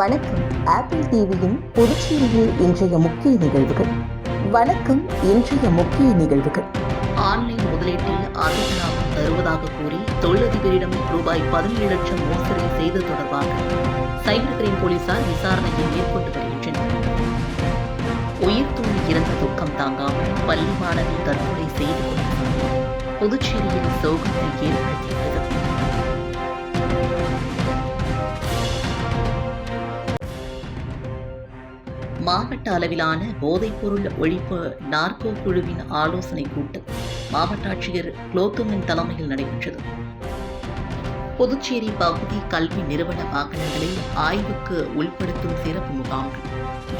வணக்கம். ஆப்பிள் டிவியின் புதுச்சேரியில் இன்றைய முக்கிய நிகழ்வுகள். வணக்கம் இன்றைய முக்கிய நிகழ்வுகள். ஆன்லைன் முதலீட்டில் அதிக லாபம் தருவதாக கூறி தொழிலதிபரிடம் ரூபாய் பதினேழு லட்சம் மோசடி செய்தது தொடர்பாக சைபர் கிரைம் போலீசார் விசாரணையை மேற்கொண்டு வருகின்றனர். உயிர் தூணி இறந்த துக்கம் தாங்காமல் பள்ளி மாணவி தற்கொலை செய்து கொண்ட புதுச்சேரியில் சோகத்தை ஏற்படுத்தியது. மாவட்ட அளவிலான போதைப்பொருள் ஒழிப்பு நார்கோ குழுவின் ஆலோசனை கூட்டம் மாவட்ட ஆட்சியர் குலோத்துங்கன் தலைமையில் நடைபெற்றது. புதுச்சேரி பகுதி கல்வி நிறுவன வாகனங்களை ஆய்வுக்கு உள்படுத்தும் சிறப்பு முகாம்கள்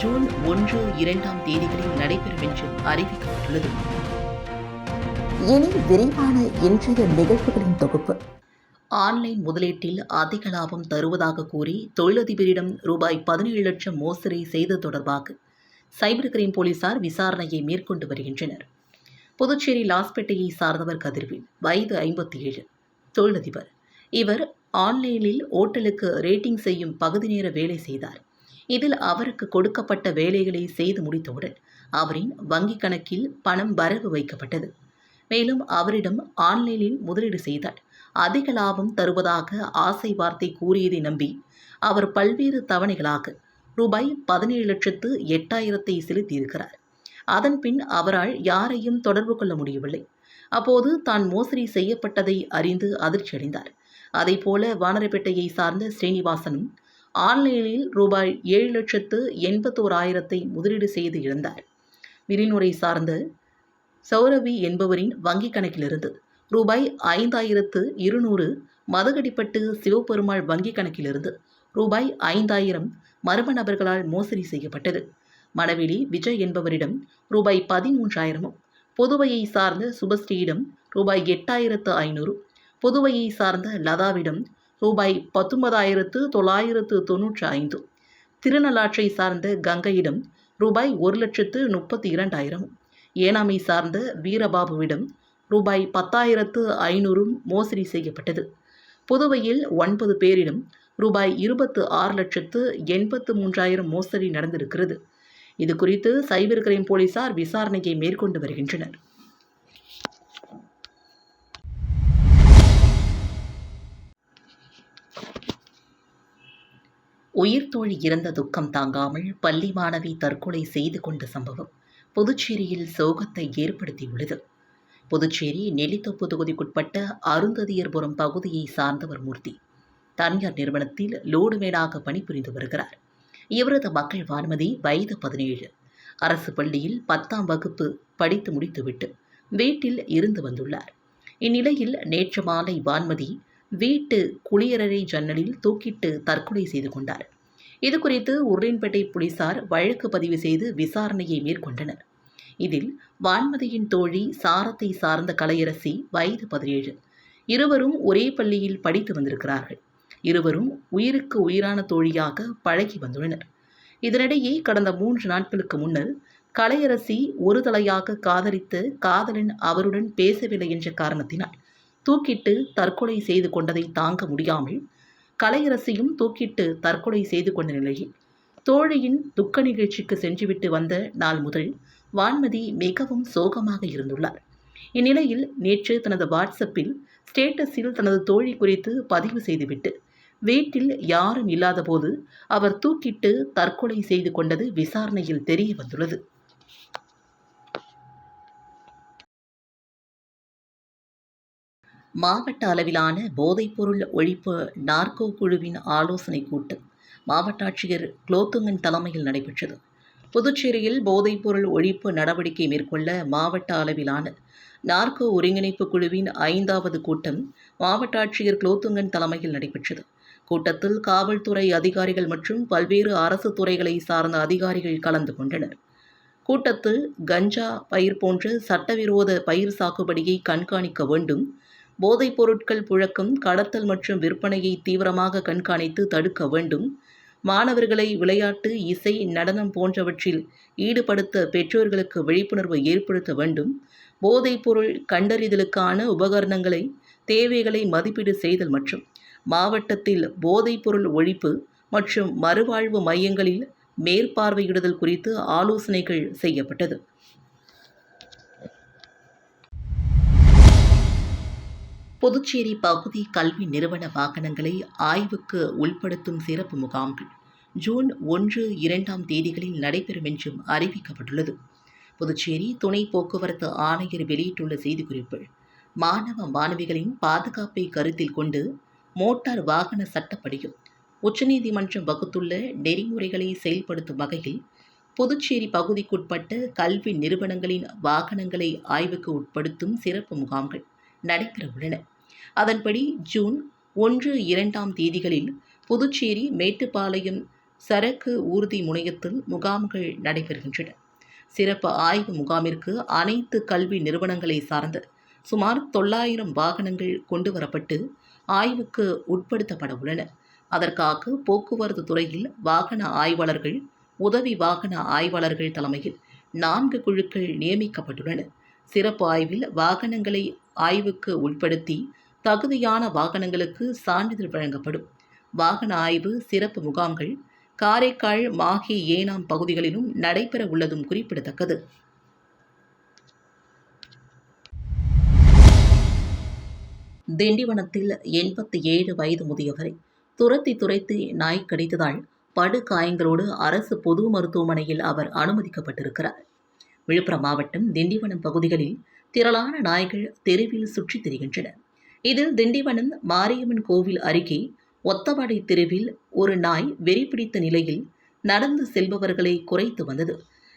ஜூன் ஒன்று இரண்டாம் தேதிகளில் நடைபெறும் என்று அறிவிக்கப்பட்டுள்ளது. இனி விரிவான இன்றைய நிகழ்வுகளின் தொகுப்பு. ஆன்லைன் முதலீட்டில் அதிக லாபம் தருவதாக கூறி தொழிலதிபரிடம் ரூபாய் பதினேழு லட்சம் மோசடி செய்தது தொடர்பாக சைபர் கிரைம் போலீசார் விசாரணையை மேற்கொண்டு வருகின்றனர். புதுச்சேரி லாஸ்பேட்டையை சார்ந்தவர் கதிர்வில் வயது ஐம்பத்தி ஏழு தொழிலதிபர். இவர் ஆன்லைனில் ஓட்டலுக்கு ரேட்டிங் செய்யும் பகுதி நேர வேலை செய்தார். இதில் அவருக்கு கொடுக்கப்பட்ட வேலைகளை செய்து முடித்தவுடன் அவரின் வங்கிக் கணக்கில் பணம் வரவு வைக்கப்பட்டது. மேலும் அவரிடம் ஆன்லைனில் முதலீடு செய்தார். அதிக லாபம் தருவதாக ஆசை வார்த்தை கூறியதை நம்பி அவர் பல்வேறு தவணைகளாக ரூபாய் பதினேழு லட்சத்து எட்டாயிரத்தை செலுத்தியிருக்கிறார். அதன் பின் அவரால் யாரையும் தொடர்பு கொள்ள முடியவில்லை. அப்போது தான் மோசடி செய்யப்பட்டதை அறிந்து அதிர்ச்சியடைந்தார். போல வானரப்பேட்டையை சார்ந்த ஸ்ரீனிவாசனும் ஆன்லைனில் ரூபாய் ஏழு லட்சத்து எண்பத்தோராயிரத்தை முதலீடு செய்து இழந்தார். விரிநுரை சார்ந்த சௌரவி என்பவரின் வங்கிக் கணக்கிலிருந்து ரூபாய் ஐந்தாயிரத்து இருநூறு மதகடிப்பட்டு சிவபெருமாள் வங்கிக் கணக்கிலிருந்து ரூபாய் ஐந்தாயிரம் மர்ம நபர்களால் மோசடி செய்யப்பட்டது. மணவெளி விஜய் என்பவரிடம் ரூபாய் பதிமூன்றாயிரமும் புதுவையை சார்ந்த சுபஸ்ரீயிடம் ரூபாய் எட்டாயிரத்து ஐநூறு புதுவையை சார்ந்த லதாவிடம் ரூபாய் பத்தொன்பதாயிரத்து தொள்ளாயிரத்து தொன்னூற்றி ஐந்து திருநள்ளாற்றை சார்ந்த கங்கையிடம் ரூபாய் ஒரு லட்சத்து முப்பத்தி இரண்டாயிரமும் ஏனாமை சார்ந்த வீரபாபுவிடம் ரூபாய் பத்தாயிரத்து ஐநூறும் மோசடி செய்யப்பட்டது. புதுவையில் ஒன்பது பேரிடம் ரூபாய் இருபத்து ஆறு லட்சத்து எண்பத்து மூன்றாயிரம் மோசடி நடந்திருக்கிறது. இது குறித்து சைபர் கிரைம் போலீசார் விசாரணையை மேற்கொண்டு வருகின்றனர். உயிர்த்தோழி இறந்த துக்கம் தாங்காமல் பள்ளி மாணவி தற்கொலை செய்து கொண்ட சம்பவம் புதுச்சேரியில் சோகத்தை ஏற்படுத்தியுள்ளது. புதுச்சேரி நெல்லித்தோப்பு தொகுதிக்குட்பட்ட அருந்ததியர்புரம் பகுதியை சார்ந்தவர் மூர்த்தி. தனியார் நிறுவனத்தில் லோடுமேனாக பணிபுரிந்து வருகிறார். இவரது மக்கள் வான்மதி வயது பதினேழு. அரசு பள்ளியில் பத்தாம் வகுப்பு படித்து முடித்துவிட்டு வீட்டில் இருந்து வந்துள்ளார். இந்நிலையில் நேற்று மாலை வான்மதி வீட்டு குளியலறை ஜன்னலில் தூக்கிட்டு தற்கொலை செய்து கொண்டார். இது குறித்து போலீசார் வழக்கு பதிவு செய்து விசாரணையை மேற்கொண்டனர். இதில் வான்மதியின் தோழி சாரத்தை சார்ந்த கலையரசி வயது பதினேழு. இருவரும் ஒரே பள்ளியில் படித்து வந்திருக்கிறார்கள். இருவரும் உயிருக்கு உயிரான தோழியாக பழகி வந்துள்ளனர். இதனிடையே கடந்த மூன்று நாட்களுக்கு முன்னர் கலையரசி ஒரு தலையாக காதலித்து காதலன் அவருடன் பேசவில்லை என்ற காரணத்தினால் தூக்கிட்டு தற்கொலை செய்து கொண்டதை தாங்க முடியாமல் கலையரசியும் தூக்கிட்டு தற்கொலை செய்து கொண்ட நிலையில் தோழியின் துக்க நிகழ்ச்சிக்கு சென்றுவிட்டு வந்த நாள் முதல் வான்மதி மிகவும் சோகமாக இருந்துள்ளார். இந்நிலையில் நேற்று தனது வாட்ஸ்அப்பில் ஸ்டேட்டஸில் தனது தோழி குறித்து பதிவு செய்துவிட்டு வீட்டில் யாரும் இல்லாதபோது அவர் தூக்கிட்டு தற்கொலை செய்து கொண்டது விசாரணையில் தெரிய வந்துள்ளது. மாவட்ட அளவிலான போதைப்பொருள் ஒழிப்பு நார்கோ குழுவின் ஆலோசனை கூட்டம் மாவட்ட ஆட்சியர் குலோத்துங்கன் தலைமையில் நடைபெற்றது. புதுச்சேரியில் போதைப்பொருள் ஒழிப்பு நடவடிக்கை மேற்கொள்ள மாவட்ட அளவிலான நார்கோ ஒருங்கிணைப்பு குழுவின் ஐந்தாவது கூட்டம் மாவட்ட ஆட்சியர் குலோத்துங்கன் தலைமையில் நடைபெற்றது. கூட்டத்தில் காவல்துறை அதிகாரிகள் மற்றும் பல்வேறு அரசு துறைகளை சார்ந்த அதிகாரிகள் கலந்து கொண்டனர். கூட்டத்தில் கஞ்சா பயிர் போன்ற சட்டவிரோத பயிர் சாகுபடியை கண்காணிக்க வேண்டும் போதைப் பொருட்கள் புழக்கம் கடத்தல் மற்றும் விற்பனையை தீவிரமாக கண்காணித்து தடுக்க வேண்டும் மாணவர்களை விளையாட்டு இசை நடனம் போன்றவற்றில் ஈடுபடுத்த பெற்றோர்களுக்கு விழிப்புணர்வு ஏற்படுத்த வேண்டும். போதைப்பொருள் கண்டறிதலுக்கான உபகரணங்களை தேவைகளை மதிப்பீடு செய்தல் மற்றும் மாவட்டத்தில் போதைப்பொருள் ஒழிப்பு மற்றும் மறுவாழ்வு மையங்களில் மேற்பார்வையிடுதல் குறித்து ஆலோசனைகள் செய்யப்பட்டது. புதுச்சேரி பகுதி கல்வி நிறுவன வாகனங்களை ஆய்வுக்கு உட்படுத்தும் சிறப்பு முகாம்கள். ஜூன் ஒன்று இரண்டாம் தேதிகளில் நடைபெறும் என்றும் அறிவிக்கப்பட்டுள்ளது. புதுச்சேரி துணை போக்குவரத்து ஆணையர் வெளியிட்டுள்ள செய்திக்குறிப்பில் மாணவ மாணவிகளின் பாதுகாப்பை கருத்தில் கொண்டு மோட்டார் வாகன சட்டப்படியும் உச்சநீதிமன்றம் வகுத்துள்ள நெறிமுறைகளை செயல்படுத்தும் வகையில் புதுச்சேரி பகுதிக்குட்பட்ட கல்வி நிறுவனங்களின் வாகனங்களை ஆய்வுக்கு உட்படுத்தும் சிறப்பு முகாம்கள் நடைபெறவுள்ளன. அதன்படி ஜூன் ஒன்று இரண்டாம் தேதிகளில் புதுச்சேரி மேட்டுப்பாளையம் சரக்கு ஊர்தி முனையத்தில் முகாம்கள் நடைபெறுகின்றன. சிறப்பு ஆய்வு முகாமிற்கு அனைத்து கல்வி நிறுவனங்களை சார்ந்த சுமார் தொள்ளாயிரம் வாகனங்கள் கொண்டு வரப்பட்டு ஆய்வுக்கு உட்படுத்தப்பட உள்ளன. அதற்காக போக்குவரத்து துறையில் வாகன ஆய்வாளர்கள் உதவி வாகன ஆய்வாளர்கள் தலைமையில் நான்கு குழுக்கள் நியமிக்கப்பட்டுள்ளன. சிறப்பு ஆய்வில் வாகனங்களை ஆய்வுக்கு உட்படுத்தி தகுதியான வாகனங்களுக்கு சான்றிதழ் வழங்கப்படும். வாகன ஆய்வு சிறப்பு முகாம்கள் காரைக்கால் மாஹே ஏனாம் பகுதிகளிலும் நடைபெற உள்ளதும் குறிப்பிடத்தக்கது. திண்டிவனத்தில் எண்பத்தி ஏழு வயது முதியவரை துரத்தி துரைத்து நாய் கடித்ததால் படுகாயங்களோடு அரசு பொது மருத்துவமனையில் அவர் அனுமதிக்கப்பட்டிருக்கிறார். விழுப்புரம் மாவட்டம் திண்டிவனம் பகுதிகளில் திரளான நாய்கள் தெருவில் சுற்றித் திரிகின்றன. இதில் திண்டிவனம் மாரியம்மன் கோவில் அருகே ஒத்தவாடை தெருவில் ஒரு நாய் வெறி பிடித்த நிலையில் நடந்து செல்பவர்களை குறைத்து வந்தது.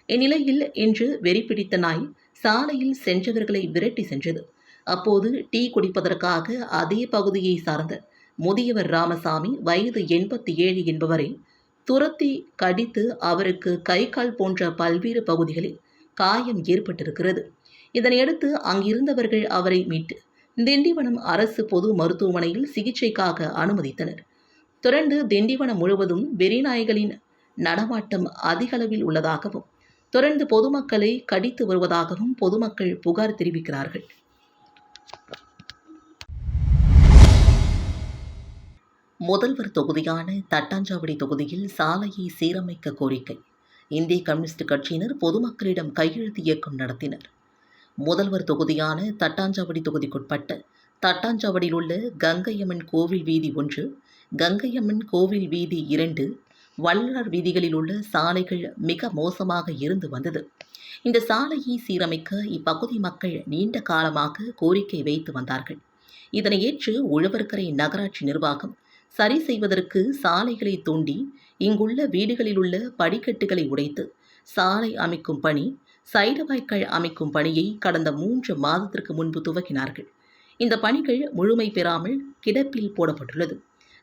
இந்நிலையில் இன்று வெறி பிடித்த நாய் சாலையில் சென்றவர்களை விரட்டி சென்றது. அப்போது டீ குடிப்பதற்காக அதே பகுதியை சார்ந்த முதியவர் ராமசாமி வயது எண்பத்தி ஏழு என்பவரை துரத்தி கடித்து அவருக்கு கை கால் போன்ற பல்வேறு பகுதிகளில் காயம் ஏற்பட்டிருக்கிறது. இதனையடுத்து அங்கிருந்தவர்கள் அவரை மீட்டு திண்டிவனம் அரசு பொது மருத்துவமனையில் சிகிச்சைக்காக அனுமதித்தனர். தொடர்ந்து திண்டிவனம் முழுவதும் வெறிநாய்களின் நடமாட்டம் அதிகளவில் உள்ளதாகவும் தொடர்ந்து பொதுமக்களை கடித்து வருவதாகவும் பொதுமக்கள் புகார் தெரிவிக்கிறார்கள். முதல்வர் தொகுதியான தட்டாஞ்சாவடி தொகுதியில் சாலையை சீரமைக்க கோரிக்கை. இந்திய கம்யூனிஸ்ட் கட்சியினர் பொதுமக்களிடம் கையெழுத்து இயக்கம் நடத்தினர். முதல்வர் தொகுதியான தட்டாஞ்சாவடி தொகுதிக்குட்பட்ட தட்டாஞ்சாவடியில் உள்ள கங்கையம்மன் கோவில் வீதி ஒன்று கங்கையம்மன் கோவில் வீதி இரண்டு வள்ளலார் வீதிகளில் உள்ள சாலைகள் மிக மோசமாக இருந்து வந்தது. இந்த சாலையை சீரமைக்க இப்பகுதி மக்கள் நீண்ட காலமாக கோரிக்கை வைத்து வந்தார்கள். இதனை ஏற்று உழவர்கரை நகராட்சி நிர்வாகம் சரி செய்வதற்கு சாலைகளை தோண்டி இங்குள்ள வீடுகளில் உள்ள படிக்கட்டுகளை உடைத்து சாலை அமைக்கும் பணி சைடவாய்க்கள் அமைக்கும் பணியை கடந்த மூன்று மாதத்திற்கு முன்பு துவக்கினார்கள். இந்த பணிகள் முழுமை பெறாமல் கிடப்பில் போடப்பட்டுள்ளது.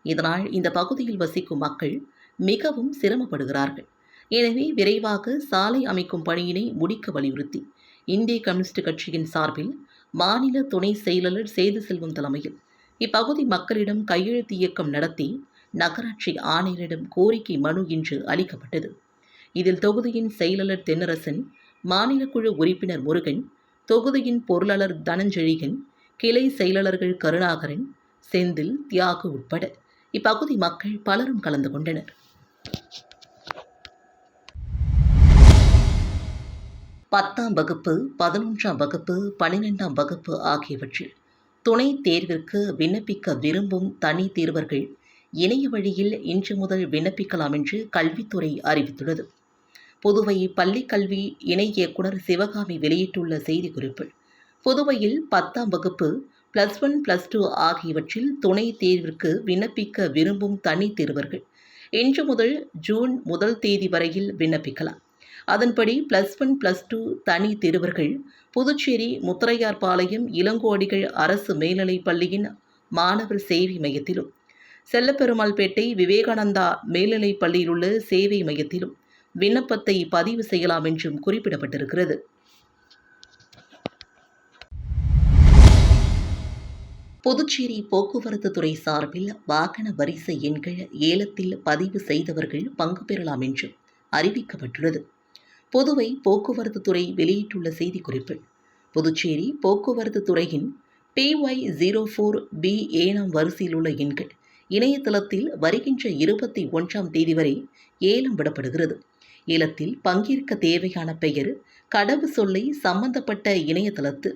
இதனால் இந்த பகுதியில் வசிக்கும் மக்கள் மிகவும் சிரமப்படுகிறார்கள். எனவே விரைவாக சாலை அமைக்கும் பணியினை முடிக்க வலியுறுத்தி இந்திய கம்யூனிஸ்ட் கட்சியின் சார்பில் மாநில துணை செயலாளர் சேது செல்வம் தலைமையில் இப்பகுதி மக்களிடம் கையெழுத்து இயக்கம் நடத்தி நகராட்சி ஆணையரிடம் கோரிக்கை மனு இன்று அளிக்கப்பட்டது. இதில் தொகுதியின் செயலாளர் தென்னரசன் மாநில குழு உறுப்பினர் முருகன் தொகுதியின் பொருளாளர் தனஞ்செழிகன் கிளை செயலாளர்கள் கருணாகரன் செந்தில் தியாகு உட்பட. இப்பகுதி மக்கள் பலரும் கலந்து கொண்டனர். பத்தாம் வகுப்பு பதினொன்றாம் வகுப்பு பன்னிரெண்டாம் வகுப்பு ஆகியவற்றில் துணை தேர்விற்கு விண்ணப்பிக்க விரும்பும் தனி தேர்வர்கள் இணைய வழியில் இன்று முதல் விண்ணப்பிக்கலாம் என்று கல்வித்துறை அறிவித்துள்ளது. புதுவை பள்ளிக்கல்வி இணை இயக்குனர் சிவகாமி வெளியிட்டுள்ள செய்திக்குறிப்பில் புதுவையில் பத்தாம் வகுப்பு பிளஸ் ஒன் பிளஸ் டூ ஆகியவற்றில் துணை தேர்விற்கு விண்ணப்பிக்க விரும்பும் தனி தேர்வர்கள். இன்று முதல் ஜூன் முதல் தேதி வரையில் விண்ணப்பிக்கலாம். அதன்படி பிளஸ் ஒன் பிளஸ் டூ தனி தேர்வர்கள் புதுச்சேரி முத்தரையார்பாளையம் இளங்கோடிகள் அரசு மேல்நிலைப் பள்ளியின் மாணவர் சேவை மையத்திலும் செல்லப்பெருமாள்பேட்டை விவேகானந்தா மேல்நிலைப் பள்ளியிலுள்ள சேவை மையத்திலும் விண்ணப்பத்தை பதிவு செய்யலாம் என்றும் குறிப்பிடப்பட்டிருக்கிறது. புதுச்சேரி போக்குவரத்து துறை சார்பில் வாகன வரிசை எண்கள் ஏலத்தில் பதிவு செய்தவர்கள் பங்கு பெறலாம் என்றும் அறிவிக்கப்பட்டுள்ளது. புதுவை போக்குவரத்து துறை வெளியிட்டுள்ள செய்திக்குறிப்பு புதுச்சேரி போக்குவரத்து துறையின் பிஒய் ஜீரோ ஃபோர் பி ஏழாம் வரிசையில் உள்ள எண்கள் இணையதளத்தில் வருகின்ற இருபத்தி ஒன்றாம் தேதி வரை ஏலம் விடப்படுகிறது. ஏலத்தில் பங்கேற்க தேவையான பெயர் கடவு சொல்லை சம்பந்தப்பட்ட இணையதளத்து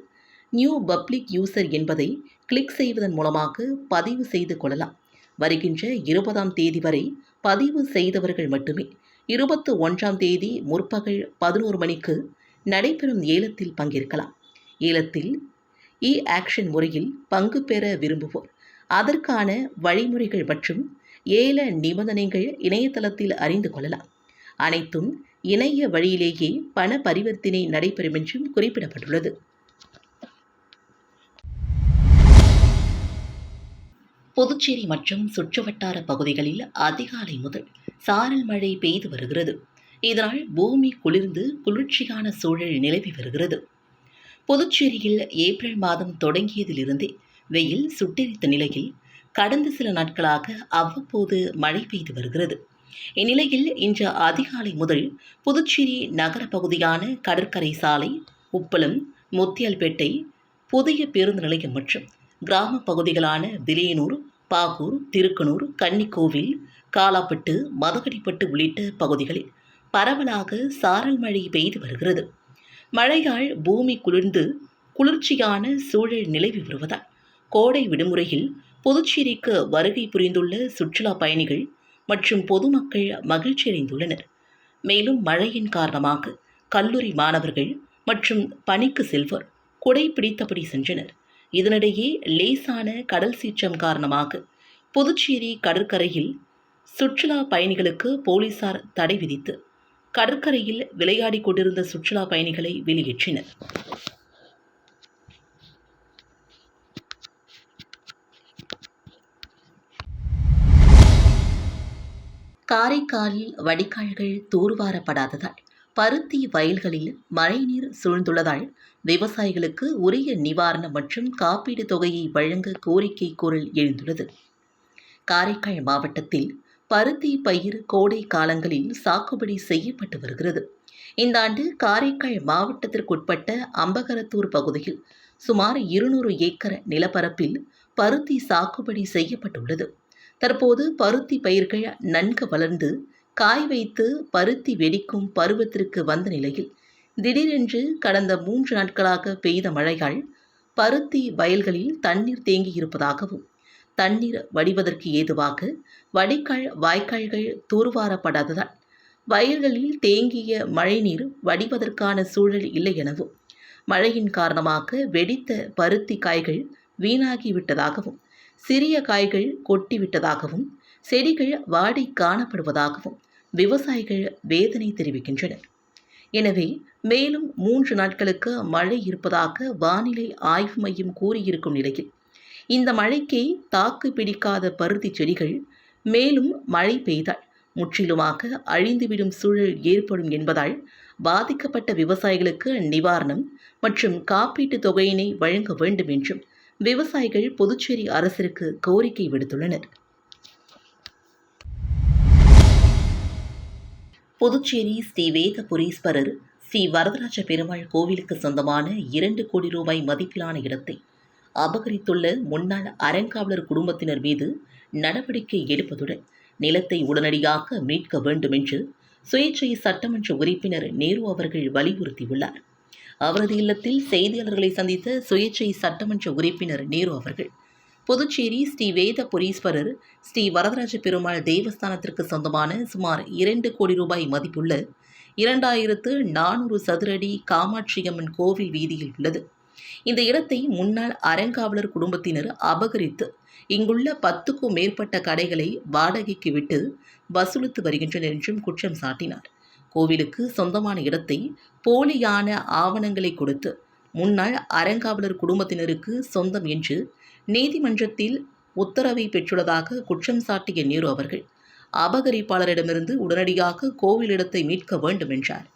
நியூ பப்ளிக் யூசர் என்பதை கிளிக் செய்வதன் மூலமாக பதிவு செய்து கொள்ளலாம். வருகின்ற இருபதாம் தேதி வரை பதிவு செய்தவர்கள் மட்டுமே இருபத்து ஒன்றாம் தேதி முற்பகல் பதினோரு மணிக்கு நடைபெறும் ஏலத்தில் பங்கேற்கலாம். ஏலத்தில் e இ ஆக்ஷன் முறையில் பங்கு பெற விரும்புவோர். அதற்கான வழிமுறைகள் மற்றும் ஏல நிபந்தனைகள் இணையதளத்தில் அறிந்து கொள்ளலாம். அனைத்தும் இணைய வழியிலேயே பண பரிவர்த்தனை நடைபெறும் என்றும் குறிப்பிடப்பட்டுள்ளது. புதுச்சேரி மற்றும் சுற்றுவட்டார பகுதிகளில் அதிகாலை முதல் சாரல் மழை பெய்து வருகிறது. இதனால் பூமி குளிர்ந்து குளிர்ச்சியான சூழல் நிலவி வருகிறது. புதுச்சேரியில் ஏப்ரல் மாதம் தொடங்கியதிலிருந்தே வெயில் சுட்டெரித்த நிலையில் கடந்த சில நாட்களாக அவ்வப்போது மழை பெய்து வருகிறது. இந்நிலையில் இன்று அதிகாலை முதல் புதுச்சேரி நகர பகுதியான கடற்கரை சாலை உப்பளம் முத்தியால்பேட்டை புதிய பேருந்து நிலையம் மற்றும் கிராம பகுதிகளான விலையனூர் பாகூர் திருக்கனூர் கன்னிக்கோவில் காலாப்பட்டு மதகடிப்பட்டு உள்ளிட்ட பகுதிகளில் பரவலாக சாரல் மழை பெய்து வருகிறது. மழையால் பூமி குளிர்ந்து குளிர்ச்சியான சூழல் நிலவி வருவதால் கோடை விடுமுறையில் புதுச்சேரிக்கு வருகை புரிந்துள்ள சுற்றுலா பயணிகள் மற்றும் பொதுமக்கள் மகிழ்ச்சியடைந்துள்ளனர். மேலும் மழையின் காரணமாக கல்லூரி மாணவர்கள் மற்றும் பணிக்கு செல்வோர் குடை பிடித்தபடி சென்றனர். இதனிடையே லேசான கடல் சீற்றம் காரணமாக புதுச்சேரி கடற்கரையில் சுற்றுலா பயணிகளுக்கு போலீசார் தடை விதித்து கடற்கரையில் விளையாடிக் கொண்டிருந்த சுற்றுலா பயணிகளை வெளியேற்றினர். காரைக்காலில் வடிகால்கள் தூர்வாரப்படாததால் பருத்தி வயல்களில் மழைநீர் சூழ்ந்துள்ளதால் விவசாயிகளுக்கு உரிய நிவாரணம் மற்றும் காப்பீடு தொகையை வழங்க கோரிக்கை குரல் எழுந்துள்ளது. காரைக்கால் மாவட்டத்தில் பருத்தி பயிர் கோடை காலங்களில் சாகுபடி செய்யப்பட்டு வருகிறது. இந்த ஆண்டு காரைக்கால் மாவட்டத்திற்குட்பட்ட அம்பகரத்தூர் பகுதியில் சுமார் இருநூறு ஏக்கர் நிலப்பரப்பில் பருத்தி சாகுபடி செய்யப்பட்டுள்ளது. தற்போது பருத்தி பயிர்கள் நன்கு வளர்ந்து காய் வைத்து பருத்தி வெடிக்கும் பருவத்திற்கு வந்த நிலையில் திடீரென்று கடந்த மூன்று நாட்களாக பெய்த மழையால் பருத்தி வயல்களில் தண்ணீர் தேங்கி இருப்பதாகவும் தண்ணீர் வடிவதற்கு ஏதுவாக வடிகால் வாய்க்கால்கள் தூர்வாரப்படாததால் வயல்களில் தேங்கிய மழைநீர் வடிவதற்கான சூழல் இல்லை எனவும் மழையின் காரணமாக வெடித்த பருத்தி காய்கள் வீணாகிவிட்டதாகவும் சிறிய காய்கள் கொட்டிவிட்டதாகவும் செடிகள் வாடி காணப்படுவதாகவும் விவசாயிகள் வேதனை தெரிவிக்கின்றனர். எனவே மேலும் மூன்று நாட்களுக்கு மழை இருப்பதாக வானிலை ஆய்வு மையம் கூறியிருக்கும் நிலையில் இந்த மழைக்கே தாக்கு பிடிக்காத பருத்தி செடிகள் மேலும் மழை பெய்தால் முற்றிலுமாக அழிந்துவிடும் சூழல் ஏற்படும் என்பதால் பாதிக்கப்பட்ட விவசாயிகளுக்கு நிவாரணம் மற்றும் காப்பீட்டுத் தொகையினை வழங்க வேண்டும் என்றும் விவசாயிகள் புதுச்சேரி அரசிற்கு கோரிக்கை விடுத்துள்ளனர். புதுச்சேரி ஸ்ரீ வேதபுரீஸ்வரர் ஸ்ரீ வரதராஜ பெருமாள் கோவிலுக்கு சொந்தமான இரண்டு கோடி ரூபாய் மதிப்பிலான இடத்தை அபகரித்துள்ள முன்னாள் அறங்காவலர் குடும்பத்தினர் மீது நடவடிக்கை எடுப்பதுடன் நிலத்தை உடனடியாக மீட்க வேண்டும் என்று சுயேட்சை சட்டமன்ற உறுப்பினர் நேரு அவர்கள் வலியுறுத்தியுள்ளார். அவரது இல்லத்தில் செய்தியாளர்களை சந்தித்த சுயேட்சை சட்டமன்ற உறுப்பினர் நேரு அவர்கள். புதுச்சேரி ஸ்ரீ வேதபுரீஸ்வரர் ஸ்ரீ வரதராஜ பெருமாள் தேவஸ்தானத்திற்கு சொந்தமான சுமார் இரண்டு கோடி ரூபாய் மதிப்புள்ள இரண்டாயிரத்து நானூறு சதுரடி காமாட்சியம்மன் கோவில் வீதியில் உள்ளது. இந்த இடத்தை முன்னாள் அறங்காவலர் குடும்பத்தினர் அபகரித்து இங்குள்ள பத்துக்கும் மேற்பட்ட கடைகளை வாடகைக்கு விட்டு வசூலித்து வருகின்றனர் என்றும் குற்றம் சாட்டினார். கோவிலுக்கு சொந்தமான இடத்தை போலியான ஆவணங்களை கொடுத்து முன்னாள் அறங்காவலர் குடும்பத்தினருக்கு சொந்தம் என்று நீதிமன்றத்தில் உத்தரவை பெற்றுள்ளதாக குற்றம் சாட்டிய நேரு அவர்கள் அபகரிப்பாளரிடமிருந்து உடனடியாக கோவில் இடத்தை மீட்க வேண்டும் என்றார்.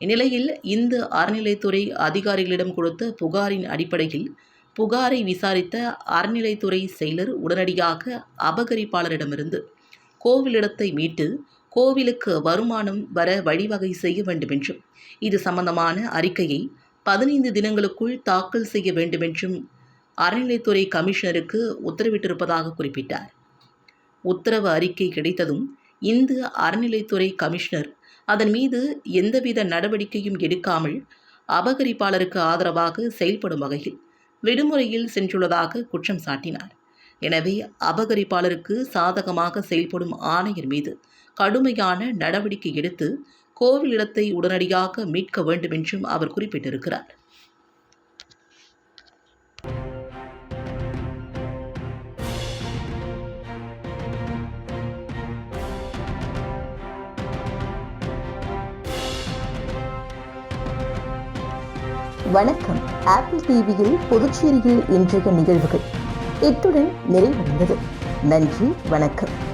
இந்நிலையில் இந்த அறநிலைத்துறை அதிகாரிகளிடம் கொடுத்த புகாரின் அடிப்படையில் புகாரை விசாரித்த அறநிலைத்துறை செயலர் உடனடியாக அபகரிப்பாளரிடமிருந்து கோவிலிடத்தை மீட்டு கோவிலுக்கு வருமானம் வர வழிவகை செய்ய வேண்டுமென்றும் இது சம்பந்தமான அறிக்கையை பதினைந்து தினங்களுக்குள் தாக்கல் செய்ய வேண்டுமென்றும் அறநிலைத்துறை கமிஷனருக்கு உத்தரவிட்டிருப்பதாக குறிப்பிட்டார். உத்தரவு அறிக்கை கிடைத்ததும் இந்து அறநிலைத்துறை கமிஷனர் அதன் மீது எந்தவித நடவடிக்கையும் எடுக்காமல் அபகரிப்பாளருக்கு ஆதரவாக செயல்படும் வகையில் விடுமுறையில் சென்றுள்ளதாக குற்றம் சாட்டினார். எனவே அபகரிப்பாளருக்கு சாதகமாக செயல்படும் ஆணையர் மீது கடுமையான நடவடிக்கை எடுத்து கோவில் இடத்தை உடனடியாக மீட்க வேண்டும் என்றும் அவர் குறிப்பிட்டிருக்கிறார். வணக்கம். ஆப்பிள் டிவியில் புதுச்சேரியில் இன்றைய நிகழ்வுகள். இத்துடன் நிறைவடைந்தது. நன்றி வணக்கம்.